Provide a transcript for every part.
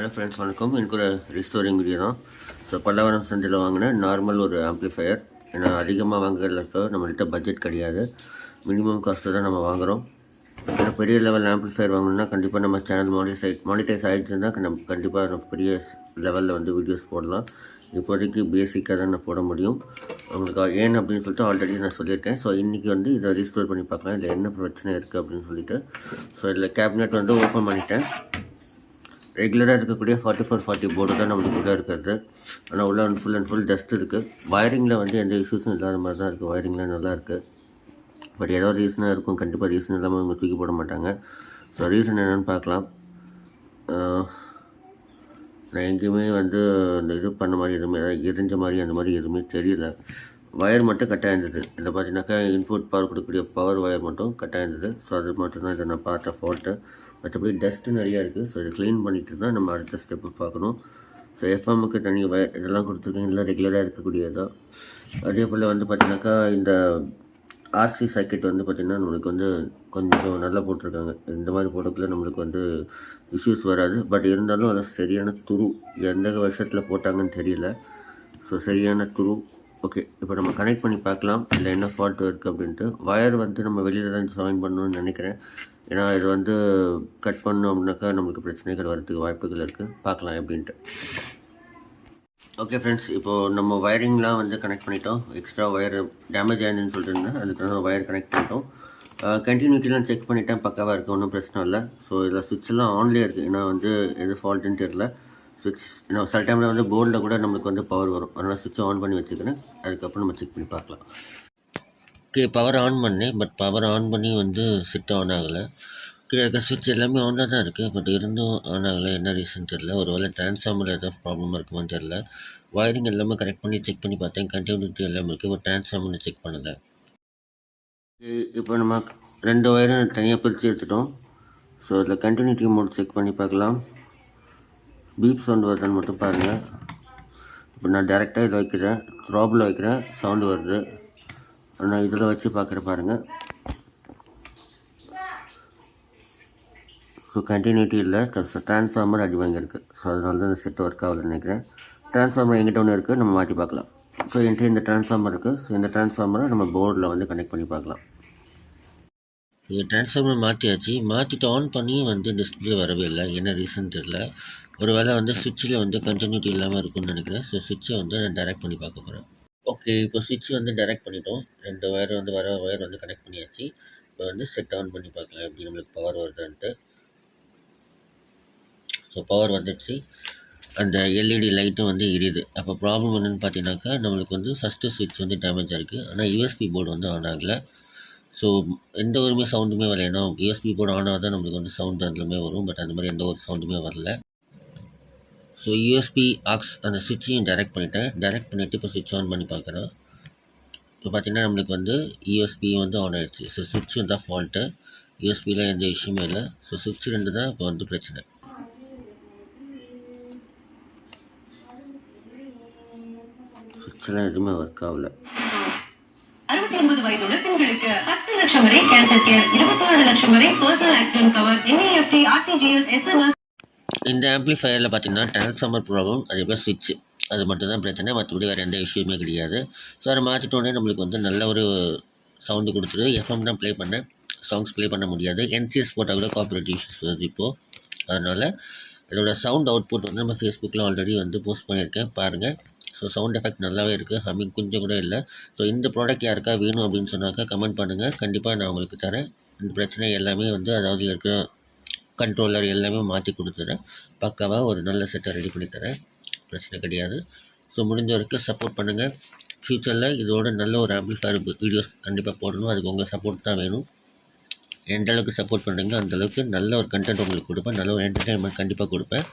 Hello friends வணக்கம். எனக்கு ஒரு ரிஸ்டோரிங் வீடியோ தான். ஸோ பல்லவரம் சந்தையில் வாங்கின நார்மல் ஒரு ஆம்ப்ளிஃபையர் ஏன்னா அதிகமாக வாங்குறதுல நம்மள்கிட்ட பட்ஜெட் கிடையாது. மினிமம் காஸ்ட்டு தான் நம்ம வாங்குகிறோம் ஏன்னா பெரிய லெவல் ஆம்ப்ளிஃபையர் வாங்கணும்னா கண்டிப்பாக நம்ம சேனல் மானிட்டைஸ் மானிட்டைஸ் ஆகிடுச்சுன்னா நம்ம கண்டிப்பாக நம்ம பெரிய லெவலில் வந்து வீடியோஸ் போடலாம். இப்போதைக்கு பேசிக்காக தான் நான் போட முடியும். உங்களுக்கு ஏன் அப்படின்னு சொல்லிட்டு ஆல்ரெடி நான் சொல்லியிருக்கேன். ஸோ இன்றைக்கி வந்து இதை ரீஸ்டோர் பண்ணி பார்க்கலாம். இதில் என்ன பிரச்சனை இருக்குது அப்படின்னு சொல்லிட்டு. ஸோ இதில் கேபினெட் வந்து ஓப்பன் பண்ணிட்டேன். ரெகுலராக இருக்கக்கூடிய ஃபார்ட்டி ஃபோர் ஃபார்ட்டி போர்டு தான் நம்மளுக்கு உள்ளே இருக்கிறது. ஆனால் உள்ள ஃபுல் அண்ட் ஃபுல் டஸ்ட் இருக்குது வயரிங்கில் வந்து எந்த இஷ்யூஸும் இல்லாத மாதிரி தான் இருக்குது வயரிங்லாம் நல்லா இருக்குது பட் ஏதோ ரீசனாக இருக்கும். கண்டிப்பாக ரீசன் இல்லாமல் அவங்க தூக்கி போட மாட்டாங்க. ஸோ ரீசன் என்னென்னு பார்க்கலாம். நான் எங்கேயுமே வந்து அந்த இது பண்ண மாதிரி எதுவுமே எரிஞ்ச மாதிரி அந்த மாதிரி எதுவுமே தெரியல. வயர் மட்டும் கட்டாக இருந்தது இதில் பார்த்தீங்கன்னாக்கா இன்புட் பவர் கொடுக்கக்கூடிய பவர் வயர் மட்டும் கட்டாக இருந்தது ஸோ அது மட்டும் தான் இதை நான் பார்த்த ஃபால்ட்டு மற்றபடி டஸ்ட்டு நிறையா இருக்குது ஸோ இதை க்ளீன் பண்ணிட்டு தான் நம்ம அடுத்த ஸ்டெப்பு பார்க்கணும். ஸோ எஃப்எம்முக்கு தனி வயர் இதெல்லாம் கொடுத்துருக்கேன். இல்லை ரெகுலராக இருக்கக்கூடியதான் அதே போல் வந்து பார்த்தீங்கன்னாக்கா இந்த ஆர்சி சாக்கெட் வந்து பார்த்திங்கன்னா நம்மளுக்கு வந்து கொஞ்சம் நல்லா போட்டிருக்காங்க. இந்த மாதிரி போடக்குள்ள நம்மளுக்கு வந்து இஷ்யூஸ் வராது. பட் இருந்தாலும் அது சரியான துரு. எந்த வருஷத்தில் போட்டாங்கன்னு தெரியல. ஸோ சரியான துரு. ஓகே இப்போ நம்ம கனெக்ட் பண்ணி பார்க்கலாம். இல்லை என்ன ஃபால்ட் இருக்குது அப்படின்ட்டு. வயர் வந்து நம்ம வெளியில் தான் ஜாயின் பண்ணணும்னு நினைக்கிறேன். ஏன்னா இது வந்து கட் பண்ணோம் அப்படின்னாக்கா நம்மளுக்கு பிரச்சனைகள் வரதுக்கு வாய்ப்புகள் இருக்குது பார்க்கலாம் எப்படின்ட்டு. ஓகே ஃப்ரெண்ட்ஸ் இப்போது நம்ம ஒயரிங்லாம் வந்து கனெக்ட் பண்ணிட்டோம். எக்ஸ்ட்ரா ஒயர் டேமேஜ் ஆயிருந்துன்னு சொல்லிட்டு இருந்தேன். அதுக்கான ஒயர் கனெக்ட் பண்ணிட்டோம். கண்டினியூட்டிலாம் செக் பண்ணிட்டேன். பக்காவாக இருக்குது ஒன்றும் பிரச்சனை இல்லை. ஸோ இதில் சுவிட்செல்லாம் ஆன்லேயே இருக்குது ஏன்னா வந்து எது ஃபால்ட்டுன்னு தெரில சுவிட்ச் நம்ம சில டைமில் வந்து போர்டில் கூட நம்மளுக்கு வந்து பவர் வரும். அதனால் சுவிட்சை ஆன் பண்ணி வச்சுக்கிறேன். அதுக்கப்புறம் நம்ம செக் பண்ணி பார்க்கலாம். ஓகே பவர் ஆன் பண்ணேன். பட் பவர் ஆன் பண்ணி வந்து சுவிட்ச் ஆன் ஆகலை. கீழே இருக்க சுவிட்ச் எல்லாமே ஆனாக தான் இருக்குது பட் இருந்தும் ஆன் ஆகலை. என்ன ரீசன் தெரில ஒரு வேளை டிரான்ஸ்ஃபார்மர் ஏதாவது ப்ராப்ளமாக இருக்குமான்னு தெரில வயரிங் எல்லாமே கரெக்ட் பண்ணி செக் பண்ணி பார்த்தேன். கண்டினியூட்டி எல்லாமே இருக்குது பட் டிரான்ஸ்ஃபார்மர் செக் பண்ணலை. இப்போ நம்ம ரெண்டு வயரும் தனியாக பிரித்து எடுத்துட்டோம். ஸோ அதில் கண்டினியூட்டி மோட் செக் பண்ணி பார்க்கலாம். பீப் சவுண்டு வருதான்னு மட்டும் பாருங்கள் இப்போ நான் டேரெக்டாக இதை வைக்கிறேன். ரோபில் வைக்கிறேன். சவுண்டு வருது. நான் இதில் வச்சு பார்க்குற பாருங்கள் ஸோ கண்டினியூட்டி இல்லை. ட்ரான்ஸ்ஃபார்மர் அடி வாங்கியிருக்கு. ஸோ அதனால தான் இந்த செட் ஒர்க் ஆகுதுன்னு நினைக்கிறேன். ட்ரான்ஸ்ஃபார்மர் எங்கிட்ட ஒன்று இருக்குது நம்ம மாற்றி பார்க்கலாம். ஸோ என்கிட்ட இந்த ட்ரான்ஸ்ஃபார்மர் இருக்குது ஸோ இந்த ட்ரான்ஸ்ஃபார்மரை நம்ம போர்டில் வந்து கனெக்ட் பண்ணி பார்க்கலாம். இது டிரான்ஸ்ஃபார்மர் மாற்றியாச்சு மாற்றிட்டு ஆன் பண்ணியும் வந்து டிஸ்பிளே வரவே இல்லை. என்ன ரீசன் தெரில ஒரு வேளை வந்து சுவிட்சில் வந்து கண்டினியூட்டி இல்லாமல் இருக்கும்னு நினைக்கிறேன். ஸோ சுவிட்சை வந்து நான் டைரக்ட் பண்ணி பார்க்க போகிறேன் ஓகே இப்போ சுவிட்ச் வந்து டைரக்ட் பண்ணிட்டோம். ரெண்டு ஒயர் வந்து வர ஒயர் வந்து கனெக்ட் பண்ணியாச்சு. இப்போ வந்து செட் ஆன் பண்ணி பார்க்கலாம். எப்படி நம்மளுக்கு பவர் வருதுன்ட்டு. ஸோ பவர் வந்துடுச்சு. அந்த எல்இடி லைட்டும் வந்து எரியுது. அப்போ ப்ராப்ளம் என்னென்னு பார்த்தீங்கன்னாக்கா நம்மளுக்கு வந்து ஃபஸ்ட்டு சுவிட்ச் வந்து டேமேஜாக இருக்குது ஆனால் யூஎஸ்பி போர்டு வந்து ஆன் ஆகலை. ஸோ எந்த ஒருமே சவுண்டுமே வரல. ஏன்னா யூஎஸ்பி போர்டு ஆன் ஆகாதான் நம்மளுக்கு வந்து சவுண்ட் அதுலுமே வரும். பட் அந்த மாதிரி எந்த ஒரு சவுண்டுமே வரல. ஸோ யூஎஸ்பி ஆக்ஸ் அந்த சுவிட்சையும் டைரக்ட் பண்ணிட்டேன். டைரக்ட் பண்ணிவிட்டு இப்போ சுவிட்ச் ஆன் பண்ணி பார்க்குறேன் இப்போ பார்த்திங்கன்னா நம்மளுக்கு வந்து யூஎஸ்பி வந்து ஆன் ஆகிடுச்சு ஸோ சுவிட்ச் தான் ஃபால்ட்டு யூஎஸ்பியில் எந்த இஷ்யூமே இல்லை. ஸோ சுவிட்ச் ரெண்டு தான் இப்போ வந்து பிரச்சனை. சுவிட்செல்லாம் எதுவுமே ஒர்க் ஆகல. அறுபத்தி ஒன்பது வயதுள்ள பெண்களுக்கு பத்து லட்சம் வரை கேன்சர் கேர் இருபத்தி ஆறு லட்சம் வரை personal accident cover NEFT RTGS SMS இந்த ஆம்ப்ளிஃபையரில் பார்த்தீங்கன்னா ட்ரான்ஸ்ஃபார்மர் ப்ராப்ளம் அதே போல் சுவிட்ச் அது மட்டும் தான் பிரச்சனை மற்றபடி வேறு எந்த இஷ்யூமே கிடையாது. ஸோ அதை மாற்றிட்டோன்னே நம்மளுக்கு வந்து நல்ல ஒரு சவுண்டு கொடுத்துரு. எஃப்எம் தான் ப்ளே பண்ணேன் சாங்ஸ் ப்ளே பண்ண முடியாது. என்சிஎஸ் போட்டால் கூட காப்பரேட் இஷ்யூஸ் வருது இப்போது அதனால் இதோட சவுண்ட் அவுட்புட் வந்து நம்ம ஃபேஸ்புக்கில் ஆல்ரெடி வந்து போஸ்ட் பண்ணியிருக்கேன். பாருங்கள் ஸோ சவுண்ட் எஃபெக்ட் நல்லாவே இருக்குது ஹம்மிங் கொஞ்சம் கூட இல்லை. ஸோ இந்த ப்ராடக்ட் யாருக்கா வேணும் அப்படின்னு சொன்னாக்கா கமெண்ட் பண்ணுங்கள் கண்டிப்பாக நான் உங்களுக்கு தரேன். இந்த பிரச்சனை எல்லாமே வந்து அதாவது இருக்கிற கண்ட்ரோலர் எல்லாமே மாற்றி கொடுத்துறேன். பக்காவாக ஒரு நல்ல செட்டை ரெடி பண்ணி தரேன். பிரச்சனை கிடையாது. ஸோ முடிஞ்ச வரைக்கும் சப்போர்ட் பண்ணுங்கள் ஃப்யூச்சரில் இதோட நல்ல ஒரு ஆம்பிளிஃபயர் வீடியோஸ் கண்டிப்பாக போடணும். அதுக்கு உங்கள் சப்போர்ட் தான் வேணும். எந்த அளவுக்கு சப்போர்ட் பண்ணுறீங்களோ அந்த அளவுக்கு நல்ல ஒரு கண்டென்ட் உங்களுக்கு கொடுப்பேன். நல்ல ஒரு என்டர்டைன்மெண்ட் கண்டிப்பாக கொடுப்பேன்.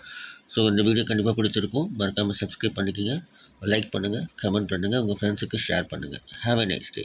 ஸோ இந்த வீடியோ கண்டிப்பாக பிடிச்சிருக்கும். மறக்காமல் சப்ஸ்கிரைப் பண்ணிக்கோங்க. லைக் பண்ணுங்கள் கமெண்ட் பண்ணுங்கள் உங்கள் ஃப்ரெண்ட்ஸுக்கு ஷேர் பண்ணுங்கள் ஹாவ் எ நைஸ் டே